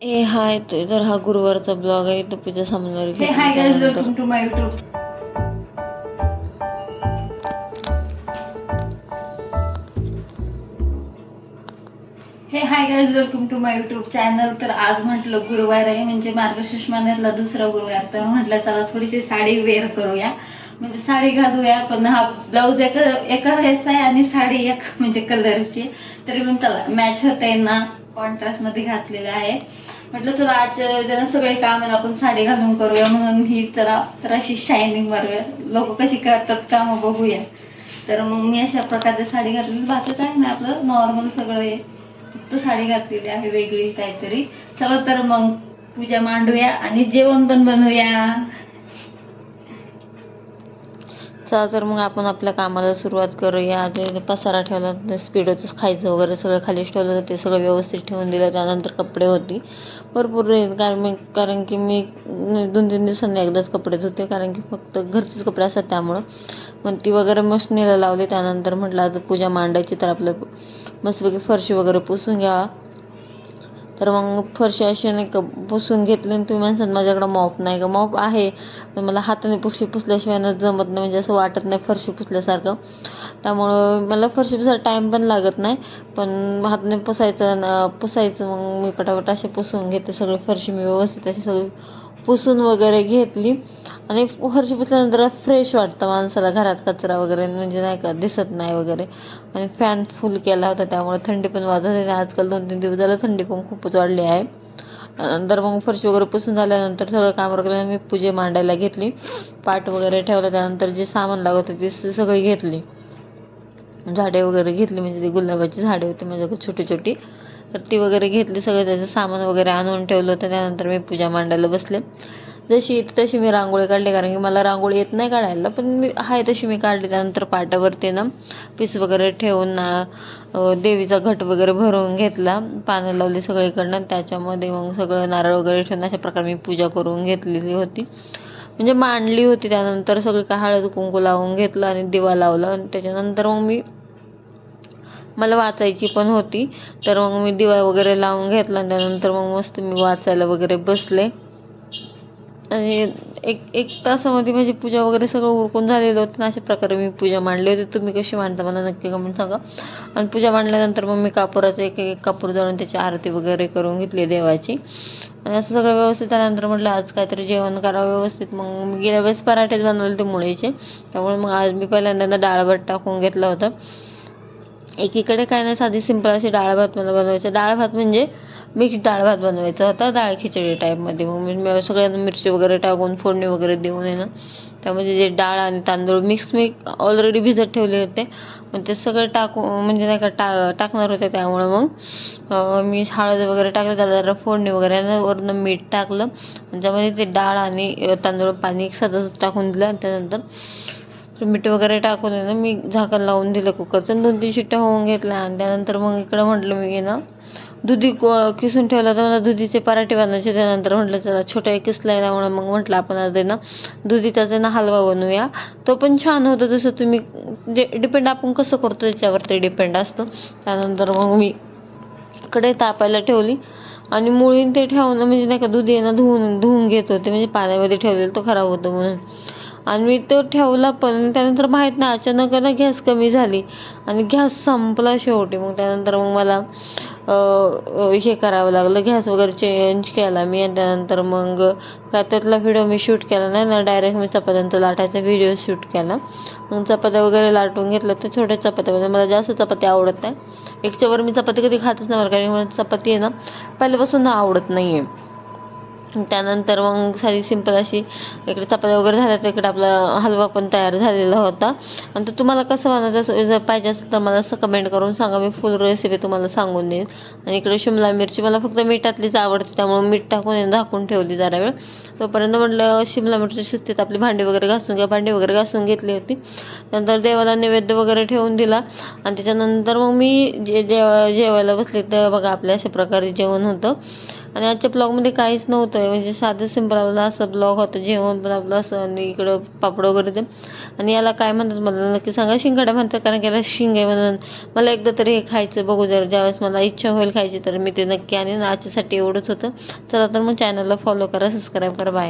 ए हाय तो तर हा गुरुवारचा ब्लॉग आहे तो पूजा सामनावर Hey, hi guys, welcome to my YouTube. हे hi guys welcome to my YouTube channel तर आज म्हटलं गुरुवार आहे म्हणजे मार्गशीर्ष महिन्यातला दुसरा गुरुवार. तर म्हटलं चला थोडीशी साडी वेअर करूया. म्हणजे साडी घालूया पण हा ब्लाऊज एका एका ह्याचा आहे आणि साडी एक म्हणजे कलरची तरी पण चला मॅच होते ना. कॉन्ट्रास्टमध्ये घातलेलं आहे. म्हटलं चला आज जरा सगळे काम आहे आपण साडी घालून करूया म्हणून ही जरा तर अशी शायनिंग मारूया लोक कशी करतात कामं बघूया. तर मग मी अशा प्रकारची साडी घातलेली. बाकी काय नाही आपलं नॉर्मल सगळं आहे. फक्त साडी घातलेली आहे वेगळी काहीतरी. चला तर मग पूजा मांडूया आणि जेवण पण बनवूया. चला तर मग आपण आपल्या कामाला सुरुवात करूया आधी पसारा ठेवला स्पीडच खायचं वगैरे सगळं खालीच ठेवलं होतं ते सगळं व्यवस्थित ठेवून दिलं. त्यानंतर कपडे होती. भरपूर आहेत. कारण कारण की मी दोन तीन दिवसांनी एकदाच कपडे धुते कारण की फक्त घरचेच कपडे असतात त्यामुळं. मग ती वगैरे मशनीला लावली त्यानंतर म्हटलं आता पूजा मांडायची तर आपलं मस्तपैकी फरशी वगैरे पुसून घ्यावा. तर मग फरशी अशी नाही का पुसून घेतली आणि तुम्ही म्हणसाल माझ्याकडं मॉप नाही का? मॉप आहे पण मला हाताने पुसली पुसल्याशिवाय ना जमत नाही म्हणजे असं वाटत नाही फरशी पुसल्यासारखं. त्यामुळं मला फरशी पुसायला टाईम पण लागत नाही पण हाताने पुसायचं पुसायचं मग मी पटापट असे पुसून घेते सगळी फरशी मी व्यवस्थित अशी सगळी पुसून वगैरे घेतली. आणि फरशी पुसल्यानंतर फ्रेश वाटतं माणसाला घरात कचरा वगैरे म्हणजे नाही का दिसत नाही वगैरे. आणि फॅन फुल केला होता त्यामुळे थंडी पण वाजत होती. आजकाल दोन तीन दिवस झालं थंडी पण खूपच वाढली आहे. नंतर मग फरशी वगैरे पुसून झाल्यानंतर सगळं काम वगैरे मी पूजे मांडायला घेतली. पाट वगैरे ठेवलं. त्यानंतर जे सामान लागत होते ते सगळी घेतली. झाडे वगैरे घेतली. म्हणजे ती गुलाबाची झाडे होती माझ्याकडे छोटी छोटी तर ती वगैरे घेतली सगळं त्याचं सामान वगैरे आणून ठेवलं होतं. त्यानंतर मी पूजा मांडायला बसले. जशी येते तशी मी रांगोळी काढली कारण की मला रांगोळी येत नाही काढायला पण मी आहे तशी मी काढली. त्यानंतर पाटावरती ना पीस वगैरे ठेवून ना देवीचा घट वगैरे भरून घेतला. पानं लावली सगळीकडनं. त्याच्यामध्ये मग सगळं नारळ वगैरे ठेवून अशा प्रकारे मी पूजा करून घेतलेली होती. म्हणजे मांडली होती. त्यानंतर सगळी का हळद कुंकू लावून घेतलं आणि दिवा लावला. आणि त्याच्यानंतर मग मी मला वाचायची पण होती. तर मग मी दिवा वगैरे लावून घेतला. आणि त्यानंतर मग मस्त मी वाचायला वगैरे बसले. आणि एक एक तासामध्ये माझी पूजा वगैरे सगळं उरकून झालेलं होतं. अशा प्रकारे मी पूजा मांडली होती. तुम्ही कशी मांडता मला नक्की कमेंट सांगा. आणि पूजा मांडल्यानंतर मग मी कापुराचं एक एक कापूर जाळून त्याची आरती वगैरे करून घेतली देवाची. आणि असं सगळं व्यवस्थित त्यानंतर म्हटलं आज काहीतरी जेवण करावं व्यवस्थित. मग मी गेल्या वेळेस पराठेच बनवले ते मुळीचे. त्यामुळे मग आज मी पहिल्यांदा डाळभट टाकून घेतला होता. एकीकडे काय नाही साधी सिंपल अशी डाळ भात मला बनवायचं. डाळ भात म्हणजे मिक्स डाळ भात बनवायचा. होता डाळ खिचडी टाईपमध्ये मग मी सगळ्यात मिरची वगैरे टाकून फोडणी वगैरे देऊन आहे ना त्यामध्ये जे डाळ आणि तांदूळ मिक्स मी ऑलरेडी भिजत ठेवले होते. मग ते सगळं टाकू म्हणजे नाही का टा टाकणार होते त्यामुळं मग मी हळद वगैरे टाकलं त्याला जरा फोडणी वगैरे वरून वरनं मीठ टाकलं. आणि त्यामध्ये ते डाळ आणि तांदूळ पाणी एक साधं टाकून दिलं आणि त्यानंतर मीठ वगैरे टाकून आहे ना मी झाकण लावून दिलं कुकरचं. दोन तीन शिट्ट्या होऊन घेतल्या. आणि त्यानंतर मग इकडं म्हटलं मी ना दुधी किसून ठेवला तर मला दुधीचे पराठे बनवायचे. त्यानंतर म्हटलं चला छोट्या एक किसला त्यामुळे मग म्हटलं आपण आज ना दुधी आहे ना हलवा बनवूया. तो पण छान होतो जसं तुम्ही जे डिपेंड आपण कसं करतो त्याच्यावरती डिपेंड असतं. त्यानंतर मग मी कडे तापायला ठेवली. आणि मुळीन ते ठेवणं म्हणजे नाही का दुधी ना धुवून धुवून घेत होते. म्हणजे पाण्यामध्ये ठेवलेलं तो खराब होतो म्हणून. आणि मी तो ठेवला पण त्यानंतर माहीत नाही अचानक ना गॅस कमी झाली. आणि गॅस संपला शेवटी. मग त्यानंतर मग मला हे करावं लागलं. गॅस वगैरे चेंज केला मी. आणि त्यानंतर मग काय त्यातला व्हिडिओ मी शूट केला नाही ना डायरेक्ट मी चपात्यांचा लाटायचा व्हिडिओ शूट केला. मग चपात्या वगैरे लाटून घेतलं तर छोट्या चपात्या म्हणजे मला जास्त चपाती आवडत नाही. एकच्यावर मी चपाती कधी खातच नाही बरं कारण मला चपाती आहे ना पहिल्यापासून ना आवडत नाही आहे त्यानंतर मग साधी सिंपल अशी इकडे चपात्या वगैरे झाल्या तर इकडे आपला हलवा पण तयार झालेला होता. आणि तो तुम्हाला कसं बनायचं जर पाहिजे असेल तर मला असं कमेंट करून सांगा. मी फुल रेसिपी तुम्हाला सांगून देईन. आणि इकडे शिमला मिरची मला फक्त मिठातलीच आवडते त्यामुळे मीठ टाकून झाकून ठेवली जरा वेळ. तोपर्यंत म्हटलं शिमला मिरची शिस्तीत आपली भांडी वगैरे घासून घ्या. भांडी वगैरे घासून घेतली होती. नंतर देवाला नैवेद्य वगैरे ठेवून दिला. आणि त्याच्यानंतर मग मी जे जेवायला बसले तर बघा आपल्या अशा प्रकारे जेवण होतं. आणि आजच्या ब्लॉगमध्ये काहीच नव्हतं. आहे म्हणजे साधं सिंपल आपला असं ब्लॉग होतं जेवण पण आपलं असं आणि इकडं पापड वगैरे ते. आणि याला काय म्हणतात मला नक्की सांगा? शिंगाडा म्हणतात कारण की याला शिंग आहे म्हणून. मला एकदा तरी हे खायचं बघू जर ज्यावेळेस मला इच्छा होईल खायची तर मी ते नक्की आणि आजच्यासाठी एवढंच होतं. चला तर मग चॅनलला फॉलो करा सबस्क्राईब करा. बाय